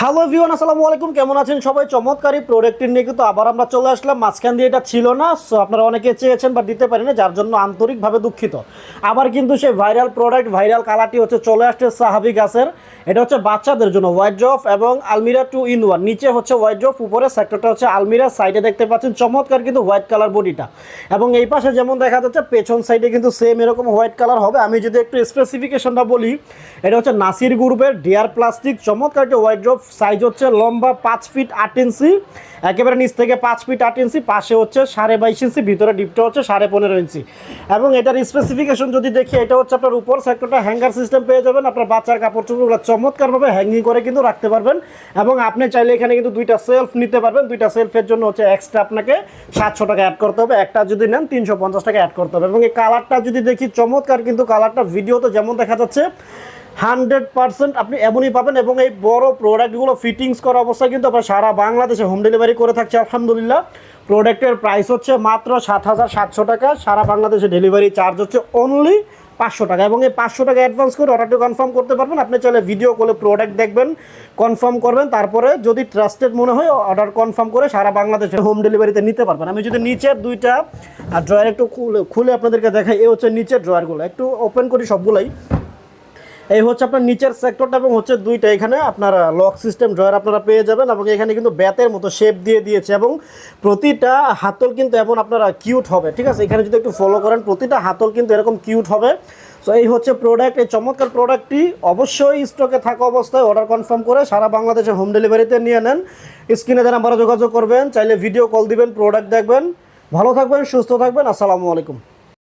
Hello ভিওন আসসালামু আলাইকুম। কেমন আছেন সবাই? চমৎকারী প্রোডাক্টটি নিয়ে কিন্তু আবার আমরা চলে আসলাম। মাঝখান দিয়ে এটা ছিল না সো আপনারা অনেকে চেয়েছেন বা দিতে পারেন, যার জন্য আন্তরিকভাবে দুঃখিত। আবার কিন্তু সেই ভাইরাল প্রোডাক্ট ভাইরাল কালারটি হচ্ছে চলে আসছে সাহাবি গাছের। এটা হচ্ছে বাচ্চাদের জন্য হোয়াইট ড্রফ এবং আলমিরা টু ইন ওয়ান নিচে হচ্ছে হোয়াইট ড্রফ উপরে সেক্টরটা হচ্ছে আলমিরা। সাইডে দেখতে পাচ্ছেন চমৎকার কিন্তু হোয়াইট কালার বডিটা এবং এই পাশে যেমন দেখা যাচ্ছে, পেছন সাইডে কিন্তু সেম এরকম হোয়াইট কালার হবে। আমি যদি একটু স্পেসিফিকেশনটা বলি, এটা হচ্ছে নাসির গ্রুপের ডিয়ার প্লাস্টিক চমৎকার একটি ড্রপ সাইজ হচ্ছে লম্বা পাঁচ ফিট আট ইঞ্চি, একেবারে নিচ থেকে পাঁচ ফিট আট ইঞ্চি, পাশে হচ্ছে সাড়ে বাইশ ইঞ্চি, ভিতরে ডিপটা হচ্ছে সাড়ে পনেরো ইঞ্চি। এবং এটার স্পেসিফিকেশন যদি দেখি, এটা হচ্ছে আপনার উপর সেক্টরটা হ্যাঙ্গার সিস্টেম পেয়ে যাবেন, আপনার বাচ্চার কাপড় চোপড়গুলো চমৎকারভাবে হ্যাঙ্গিং করে কিন্তু রাখতে পারবেন। এবং আপনি চাইলে এখানে কিন্তু দুইটা সেলফ নিতে পারবেন। দুইটা সেলফের জন্য হচ্ছে এক্সট্রা আপনাকে সাতশো টাকা অ্যাড করতে হবে। একটা যদি নেন, তিনশো পঞ্চাশ টাকা অ্যাড করতে হবে। এবং এই কালারটা যদি দেখি, চমৎকার কিন্তু কালারটা ভিডিওতে যেমন দেখা যাচ্ছে হান্ড্রেড পার্সেন্ট আপনি এমনই পাবেন এবং এই বড় প্রোডাক্টগুলো ফিটিংস করা অবস্থায় কিন্তু আমরা সারা বাংলাদেশে হোম ডেলিভারি করে থাকছে, আলহামদুলিল্লাহ। প্রোডাক্টের প্রাইস হচ্ছে মাত্র সাত হাজার সাতশো টাকা, সারা বাংলাদেশে ডেলিভারি চার্জ হচ্ছে অনলি পাঁচশো টাকা। এবং এই পাঁচশো টাকা অ্যাডভান্স করে অর্ডারটি কনফার্ম করতে পারবেন। আপনি চাইলে ভিডিও কলে প্রোডাক্ট দেখবেন কনফার্ম করবেন, তারপরে যদি ট্রাস্টেড মনে হয় অর্ডার কনফার্ম করে সারা বাংলাদেশে হোম ডেলিভারিতে নিতে পারবেন। আমি যদি নিচের দুইটা ড্রয়ার একটু খুলে খুলে আপনাদেরকে দেখাই, এ হচ্ছে নিচের ড্রয়ারগুলো একটু ওপেন করি সবগুলাই। এই হচ্ছে আপনার নিচের সেক্টরটা এবং হচ্ছে দুইটা। এখানে আপনার লক সিস্টেম ড্রয়ার আপনারা পেয়ে যাবেন এবং এখানে কিন্তু ব্যাতের মতো শেপ দিয়ে দিয়েছে এবং প্রতিটা হাতল কিন্তু এমন আপনারা কিউট হবে, ঠিক আছে? এখানে যদি একটু ফলো করেন, প্রতিটা হাতল কিন্তু এরকম কিউট হবে। সো এই হচ্ছে প্রোডাক্ট এই চমৎকার প্রোডাক্টটি অবশ্যই স্টকে থাকা অবস্থায় অর্ডার কনফার্ম করে সারা বাংলাদেশে হোম ডেলিভারিতে নিয়ে নেন। স্ক্রিনে যারা আমরা যোগাযোগ করবেন, চাইলে ভিডিও কল দিবেন প্রোডাক্ট দেখবেন। ভালো থাকবেন, সুস্থ থাকবেন, আসসালামু আলাইকুম।